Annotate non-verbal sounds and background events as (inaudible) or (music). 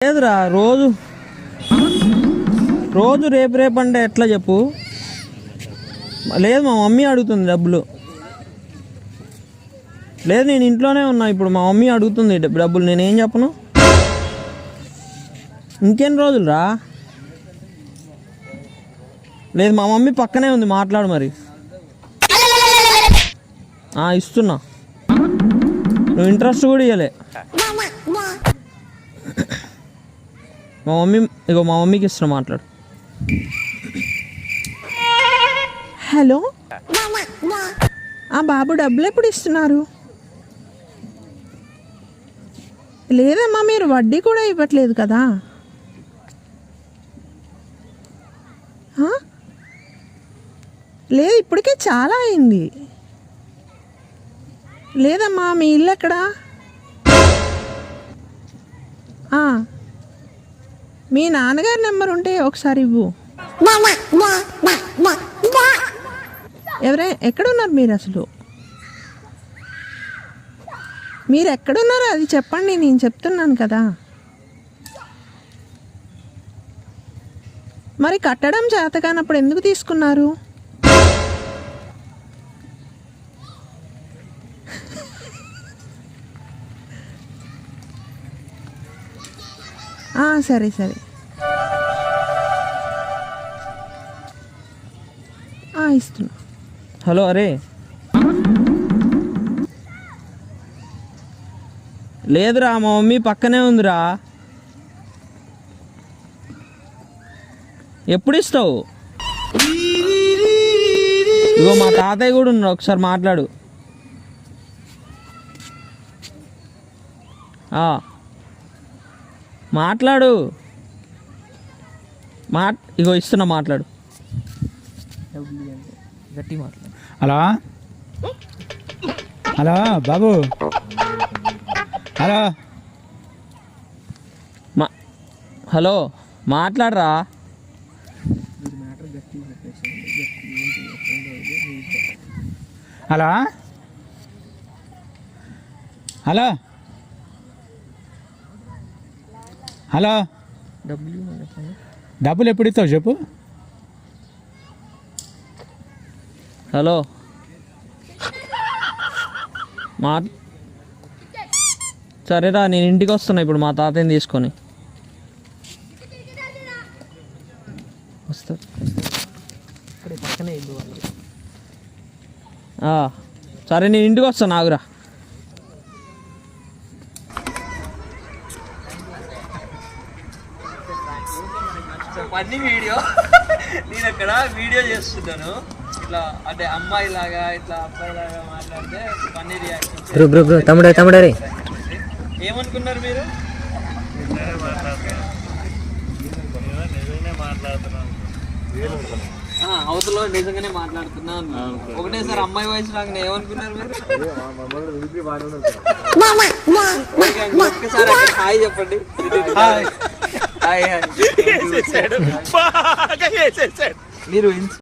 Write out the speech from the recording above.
లేదురా రోజు. రోజు రేపు రేపు అంటే ఎట్లా చెప్పు? లేదు మా మమ్మీ అడుగుతుంది డబ్బులు. లేదు నేను ఇంట్లోనే ఉన్నా ఇప్పుడు మా మమ్మీ అడుగుతుంది డబ్బులు నేనేం చెప్పను? ఇంకెన్ని రోజులు రా? లేదు మా మమ్మీ పక్కనే ఉంది మాట్లాడు మరి. ఆ, ఇస్తున్నా. నువ్వు ఇంట్రెస్ట్ కూడా ఇవ్వలే మా మమ్మీ ఇగో మా మమ్మీకి ఇస్తున్నా మాట్లాడు. హలో? ఆ బాబు డబ్బులు ఎప్పుడు ఇస్తున్నారు? లేదమ్మా మీరు వడ్డీ కూడా ఇవ్వట్లేదు కదా? లేదు ఇప్పటికే చాలా అయింది. లేదమ్మా మీ ఇల్లు ఎక్కడా? ఆ. మీ నాన్నగారి నెంబర్ ఉంటే ఒకసారి ఇవ్వు. ఎవరై ఎక్కడున్నారు మీరు అసలు? మీరు ఎక్కడున్నారో అది చెప్పండి నేను చెప్తున్నాను కదా. మరి కట్టడం చేత కానప్పుడు ఎందుకు తీసుకున్నారు? సరే సరే. ఇస్తున్నా. హలో అరే. లేదురా మా మమ్మీ పక్కనే ఉందిరా. ఎప్పుడు ఇస్తావు ఇగో మా తాతయ్య కూడా ఉన్నాడు. ఒకసారి మాట్లాడు. మాట్లాడు. మా ఇగో ఇస్తున్నా మాట్లాడు. గట్టి మాట్లాడు హలో? హలో బాబు? హలో? మా హలో మాట్లాడరా? హలో? హలో? హలో? డబ్బులు ఎప్పుడు ఇస్తావు చెప్పు? హలో. మా సరేరా నేను ఇంటికి వస్తున్నా ఇప్పుడు మా తాతయ్యని తీసుకొని. వస్తా. సరే నేను ఇంటికి వస్తాను ఆగురా. Funny video. (laughs) నేను అక్కడ వీడియో చేస్తున్నాను. ఇట్లా అంటే అమ్మాయి లాగా ఇట్లా అబ్బాయి లాగా మాట్లాడితే funny reaction bro bro bro తమ్ముడే తమ్ముడే ఏమనుకున్నారు మీరు? ఆ, అవతల నిజంగానే మాట్లాడుతున్నాను. ఒకటేసారి అమ్మాయి వయసు లాగా ఏమనుకున్నారు మీరు? ఒక్కసారి హాయ్ చెప్పండి. హాయ్. హాయ్ మీరు